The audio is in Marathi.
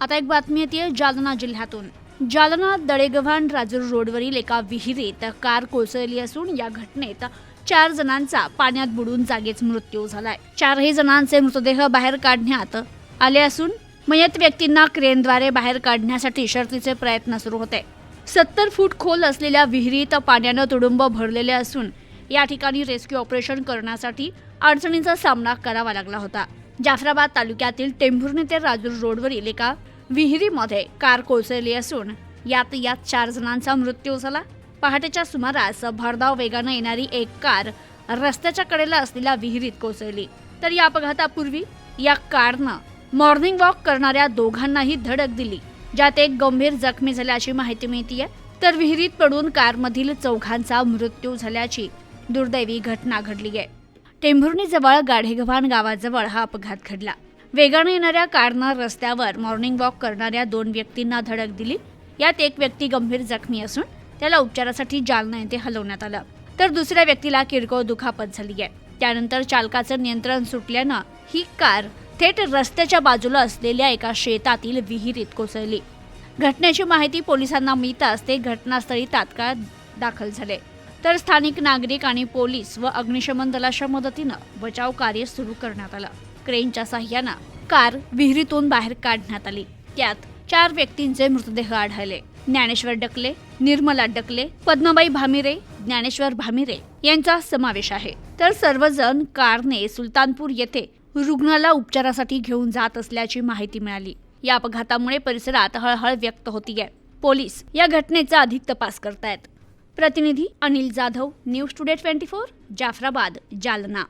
आता एक बातमी येते जालना जिल्ह्यातून. जालना दळेगव्हाण राजूर रोडवरील एका विहिरीत कार कोसळली असून या घटनेत चार जणांचा पाण्यात बुडून जागीच मृत्यू झालाय. चारही जणांचे मृतदेह बाहेर काढण्यात आले असून मयत व्यक्तींना क्रेनद्वारे बाहेर काढण्यासाठी शर्तीचे प्रयत्न सुरू होते. सत्तर फूट खोल असलेल्या विहिरीत पाण्यानं तुडुंब भरलेले असून या ठिकाणी रेस्क्यू ऑपरेशन करण्यासाठी अडचणींचा सामना करावा लागला होता. जाफराबाद तालुक्यातील टेंभुर्णी ते राजूर रोडवरील एका विहिरीमध्ये कार कोसळली असून यात यात चार जणांचा मृत्यू झाला. पहाटेच्या सुमारास भरधाव वेगानं येणारी एक कार रस्त्याच्या कडेला असलेल्या विहिरीत कोसळली. तर या अपघातापूर्वी या कारनं मॉर्निंग वॉक करणाऱ्या दोघांनाही धडक दिली ज्यात एक गंभीर जखमी झाल्याची माहिती मिळतीये. तर विहिरीत पडून कारमधील चौघांचा मृत्यू झाल्याची दुर्दैवी घटना घडली आहे टेंभुर्णीजवळ गाढेगव्हाण गावाजवळ हा अपघात घडला. वेगाने येणाऱ्या कारनं रस्त्यावर मॉर्निंग वॉक करणाऱ्या दोन व्यक्तींना धडक दिली. यात एक व्यक्ती गंभीर जखमी असून त्याला उपचारासाठी जालना येथे हलवण्यात आलं. तर दुसऱ्या व्यक्तीला किरकोळ दुखापत झाली आहे. त्यानंतर चालकाचं नियंत्रण सुटल्यानं ही कार थेट रस्त्याच्या बाजूला असलेल्या एका शेतातील विहिरीत कोसळली. घटनेची माहिती पोलिसांना मिळताच ते घटनास्थळी तात्काळ दाखल झाले. तर स्थानिक नागरिक आणि पोलीस व अग्निशमन दलाच्या मदतीनं बचाव कार्य सुरू करण्यात आलं. क्रेनच्या साह्यानं कार विहिरीतून बाहेर काढण्यात आली. त्यात चार व्यक्तींचे मृतदेह आढळले. ज्ञानेश्वर डकले निर्मला डकले पद्माबाई भामिरे ज्ञानेश्वर भामिरे यांचा समावेश आहे. तर सर्वजण कारने सुलतानपूर येथे रुग्णाला उपचारासाठी घेऊन जात असल्याची माहिती मिळाली. या अपघातामुळे परिसरात हळहळ व्यक्त होतीये. पोलीस या घटनेचा अधिक तपास करतायत. प्रतिनिधी Anil Jadhav news today twenty four Jafrabad Jalna.